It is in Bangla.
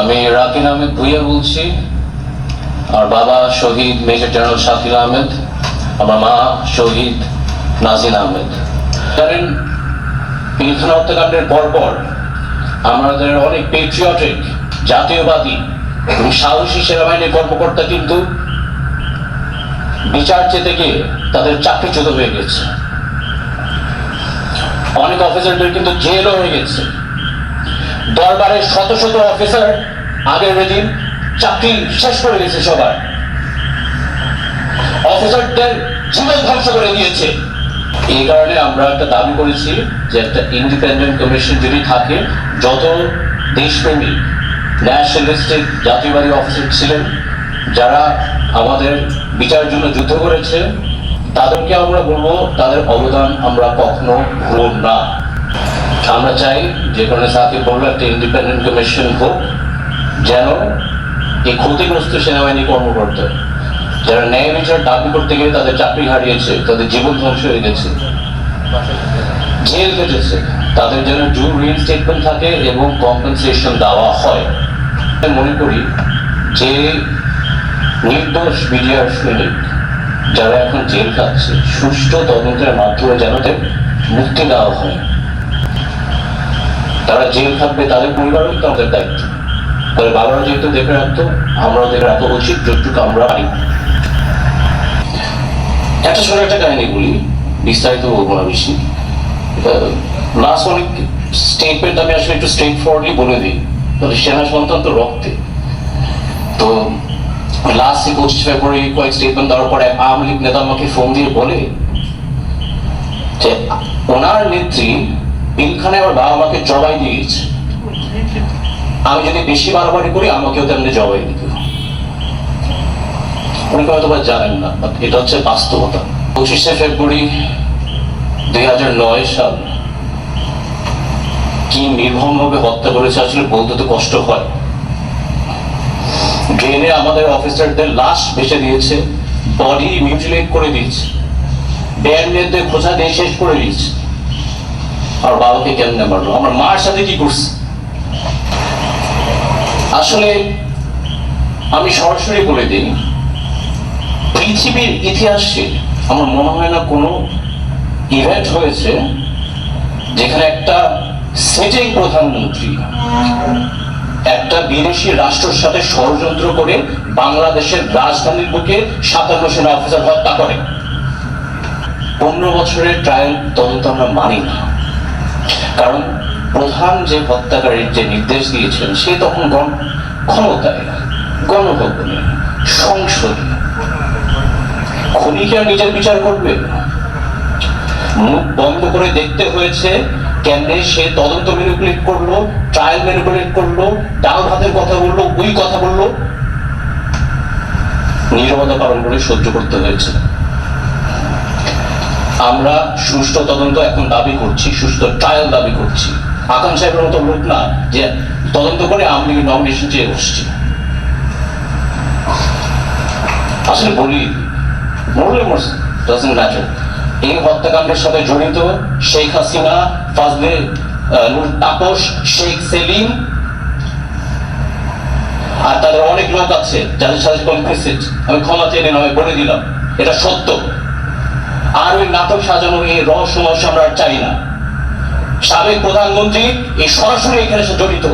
আমি রাকিন আহমেদ ভুইয়া বলছি। আর বাবা শহীদ মেজর জেনারেল শাকিল আহমেদ, আমার মা শহীদ নাজিন আহমেদ। জানেন পিলখান হত্যাকাণ্ডের পরপর আমাদের অনেক পেট্রিয়টিক জাতীয়বাদী এবং সাহসী সেনাবাহিনীর কর্মকর্তা কিন্তু বিচার চেতে গিয়ে তাদের চাকরিচ্যুত হয়ে গেছে। অনেক অফিসারদের কিন্তু জেলও হয়ে গেছে। দরবারের শত শত অফিসার আগের দিন চাকরি শেষ করে গেছে সবার অফিসারদের জীবন ধ্বংস করে দিয়েছে। এই কারণে আমরা একটা দাবি করেছি যে একটা ইন্ডিপেন্ডেন্ট কমিশন যদি থাকে, যত দেশপ্রেমী ন্যাশনালিস্টিক জাতীয়বাদী অফিসার ছিলেন, যারা আমাদের বিচারের জন্য যুদ্ধ করেছে, তাদেরকে আমরা বলব, তাদের অবদান আমরা কখনো ভুলব না। আমরা চাই যে কারণে সাকিব বলল একটা ইন্ডিপেন্ডেন্ট কমিশন হোক, যেন এই ক্ষতিগ্রস্ত সেনাবাহিনী কর্মকর্তা যারা ন্যায় বিচার দাবি করতে গিয়ে তাদের চাকরি হারিয়েছে, তাদের জীবন ধ্বংস হয়ে গেছে, জেল কেটেছে তাদের যেন জু রিইনস্টেটমেন্ট থাকে এবং কম্পেনসেশন দেওয়া হয়। আমি মনে করি যে নির্দোষ মিডিয়ার সৈনিক যারা এখন জেল খাচ্ছে, সুষ্ঠু তদন্তের মাধ্যমে যেন মুক্তি দেওয়া হয়। তারা জেল থাকবে, তাদের পরিবারও তো আমাদের দায়িত্ব। তবে বাবারা যেহেতু দেখে রাখতো, আমরাও দেখে রাখা উচিত যতটুকু আমরা পারি। একটা ছোট একটা কাহিনী বলি, বিস্তারিত বলব না বেশি। লাস্ট অনেক স্টেটমেন্ট আমি আসলে একটু স্ট্রেট ফরওয়ার্ডলি বলে দিই। তাহলে সেনা সন্তান তো রক্তে। তো লাস্ট পঁচিশ ফেব্রুয়ারি কয়েক স্টেটমেন্ট দেওয়ার পরে আওয়ামী লীগ নেতা আমাকে ফোন দিয়ে বলে যে, ওনার নেত্রী পিলখানে আমার বাবা মাকে জবাই দিয়ে গেছে। আমি যদি বেশি বাড়াবাড়ি করি, আমাকেও তেমনি জবাই দিত অনেকে হয়তো বা জানেন না এটা হচ্ছে বাস্তবতা। পঁচিশে ফেব্রুয়ারি দুই হাজার নয় সাল কি নির্মমভাবে হত্যা করেছে আসলে বলতে তো কষ্ট হয়। ড্রেনে আমাদের অফিসারদের লাশ ভেসে দিয়েছে, বডি মিউটিলেট করে দিয়েছে ব্যান্ডের খোঁজা দিয়ে শেষ করে দিয়েছে। আর বাবাকে কেমনে মারলো? আমার মার সাথে কি করছে? আসলে আমি সরাসরি বলে দিই, পৃথিবীর ইতিহাসে আমার মনে হয় না কোনো ইভেন্ট হয়েছে যেখানে একটা সিটিং প্রধানমন্ত্রী, একটা বিদেশি রাষ্ট্রের সাথে ষড়যন্ত্র করে বাংলাদেশের রাজধানীর বুকে সাতান্ন সেনা অফিসার হত্যা করে। পনেরো বছরের ট্রায়াল তদন্ত আমরা মানি না। কারণ প্রধান যে হত্যাকারীর যে নির্দেশ দিয়েছেন সে তখন গণ ক্ষমতায় গণভবনে, সংসদে। খুনি কি আর নিজের বিচার করবে? মুখ বন্ধ করে দেখতে হয়েছে কেমনে সে তদন্ত ম্যানিপুলেট করল ট্রায়াল ম্যানিপুলেট করল, ডাল ভাতের কথা বলল, ওই কথা বলল। নীরবতা পালন করে সহ্য করতে হয়েছে। আমরা সুষ্ঠু তদন্ত এখন দাবি করছি, সুষ্ঠু ট্রায়াল দাবি করছি। আকাম সাহেবের মতো লোক না যে তদন্ত করে আমি নমিনেশন চেয়ে বসছি। আসলে বলি, মরলে মরছে এই হত্যাকাণ্ডের সাথে জড়িত শেখ হাসিনা, ফাজলে তাপস, শেখ সেলিম, আর তাদের অনেক লোক আছে, যাদের সাথে কমপ্লিসিট আমি ক্ষমা চেয়ে আমি বলে দিলাম, এটা সত্য। আর ওই নাটক সাজানো এই রহস্যময় সম্রাট চাই না। সাবেক প্রধানমন্ত্রী এই সরাসরি এখানে জড়িত।